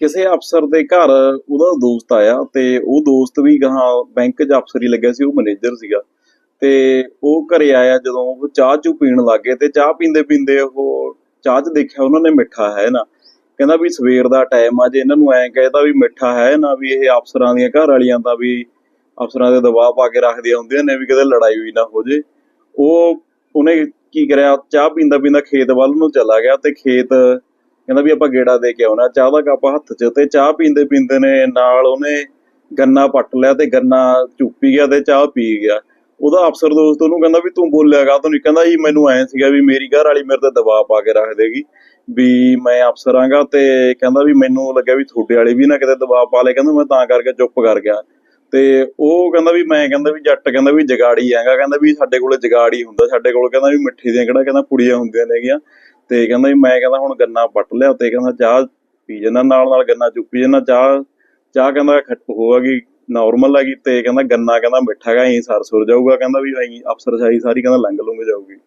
ਕਿਸੇ ਅਫਸਰ ਦੇ ਘਰ ਉਹਦਾ ਦੋਸਤ ਆਇਆ ਤੇ ਉਹ ਦੋਸਤ ਵੀ ਗਾਹਾਂ ਬੈਂਕ 'ਚ ਅਫਸਰ ਹੀ ਲੱਗਿਆ ਸੀ, ਉਹ ਮੈਨੇਜਰ ਸੀਗਾ। ਤੇ ਉਹ ਘਰੇ ਆਇਆ ਜਦੋਂ ਉਹ ਚਾਹ ਚੂ ਪੀਣ ਲੱਗੇ ਤੇ ਚਾਹ ਪੀਂਦੇ ਪੀਂਦੇ ਉਹ ਚਾਹ 'ਚ ਦੇਖਿਆ ਉਹਨਾਂ ਨੇ ਮਿੱਠਾ ਹੈ ਨਾ। ਕਹਿੰਦਾ ਵੀ ਸਵੇਰ ਦਾ ਟਾਈਮ ਆ, ਜੇ ਇਹਨਾਂ ਨੂੰ ਐਂ ਕਹਿਦਾ ਵੀ ਮਿੱਠਾ ਹੈ ਨਾ ਵੀ ਇਹ ਅਫਸਰਾਂ ਦੀਆਂ ਘਰ ਵਾਲੀਆਂ ਦਾ ਵੀ ਅਫਸਰਾਂ ਦੇ ਦਬਾਅ ਪਾ ਕੇ ਰੱਖਦੀਆਂ ਹੁੰਦੀਆਂ ਨੇ ਵੀ ਕਿਤੇ ਲੜਾਈ ਵੀ ਨਾ ਹੋ ਜੇ। ਉਹ ਉਹਨੇ ਕੀ ਕਰਿਆ, ਚਾਹ ਪੀਂਦਾ ਪੀਂਦਾ ਖੇਤ ਵੱਲ ਨੂੰ ਚਲਾ ਗਿਆ ਤੇ ਖੇਤ ਕਹਿੰਦਾ ਵੀ ਆਪਾਂ ਗੇੜਾ ਦੇ ਕੇ ਆਉਣਾ, ਚਾਹ ਦਾ ਕੱਪ ਹੱਥ 'ਚ ਤੇ ਚਾਹ ਪੀਂਦੇ ਪੀਂਦੇ ਨੇ, ਨਾਲ ਉਹਨੇ ਗੰਨਾ ਪੱਟ ਲਿਆ ਤੇ ਗੰਨਾ ਚੁੱਪੀ ਗਿਆ ਤੇ ਚਾਹ ਪੀ ਗਿਆ। ਉਹਦਾ ਅਫਸਰ ਦੋਸਤ ਉਹਨੂੰ ਕਹਿੰਦਾ ਵੀ ਤੂੰ ਬੋਲਿਆਗਾ ਤੂੰ ਨਹੀਂ ਕਹਿੰਦਾ ਜੀ ਮੈਨੂੰ ਐ ਸੀਗਾ ਵੀ ਮੇਰੀ ਘਰ ਵਾਲੀ ਮੇਰੇ ਤੇ ਦਬਾਅ ਪਾ ਕੇ ਰੱਖ ਦੇਗੀ ਵੀ ਮੈਂ ਅਫਸਰ ਆਂਗਾ ਤੇ ਕਹਿੰਦਾ ਵੀ ਮੈਨੂੰ ਲੱਗਿਆ ਵੀ ਤੁਹਾਡੇ ਵਾਲੇ ਵੀ ਨਾ ਕਿਤੇ ਦਬਾਅ ਪਾ ਲੈ ਕਹਿੰਦਾ ਮੈਂ ਤਾਂ ਕਰਕੇ ਚੁੱਪ ਕਰ ਗਿਆ। ਤੇ ਉਹ ਕਹਿੰਦਾ ਵੀ ਮੈਂ ਕਹਿੰਦਾ ਵੀ ਜੱਟ ਕਹਿੰਦਾ ਵੀ ਜਗਾੜੀ ਆਂਗਾ ਕਹਿੰਦਾ ਵੀ ਸਾਡੇ ਕੋਲੇ ਜਗਾੜੀ ਹੁੰਦਾ, ਸਾਡੇ ਕੋਲ ਕਹਿੰਦਾ ਵੀ ਮਿੱਠੀ ਦੀਆਂ ਕਿਹੜਾ ਕਹਿੰਦਾ ਪੁੜੀਆਂ ਹੁੰਦੀਆਂ ਨੇਗੀਆਂ। ਤੇ ਕਹਿੰਦਾ ਵੀ ਮੈਂ ਕਹਿੰਦਾ ਹੁਣ ਗੰਨਾ ਪੱਟ ਲਿਆ ਤੇ ਕਹਿੰਦਾ ਚਾਹ ਪੀ ਜਨਾ ਨਾਲ ਨਾਲ ਗੰਨਾ ਚੁੱਪੀ ਜਨਾ ਚਾਹ ਚਾਹ ਕਹਿੰਦਾ ਖੱਟ ਹੋਵੇਗੀ ਨਾਰਮਲ ਹੈਗੀ ਤੇ ਕਹਿੰਦਾ ਗੰਨਾ ਕਹਿੰਦਾ ਮਿੱਠਾ ਹੈਗਾ, ਐਂ ਸਰ ਸੁਰ ਜਾਊਗਾ, ਕਹਿੰਦਾ ਵੀ ਐਂ ਅਫਸਰ ਸ਼ਾਹੀ ਸਾਰੀ ਕਹਿੰਦਾ ਲੰਘ ਲੂੰਗੇ ਜਾਊਗੀ।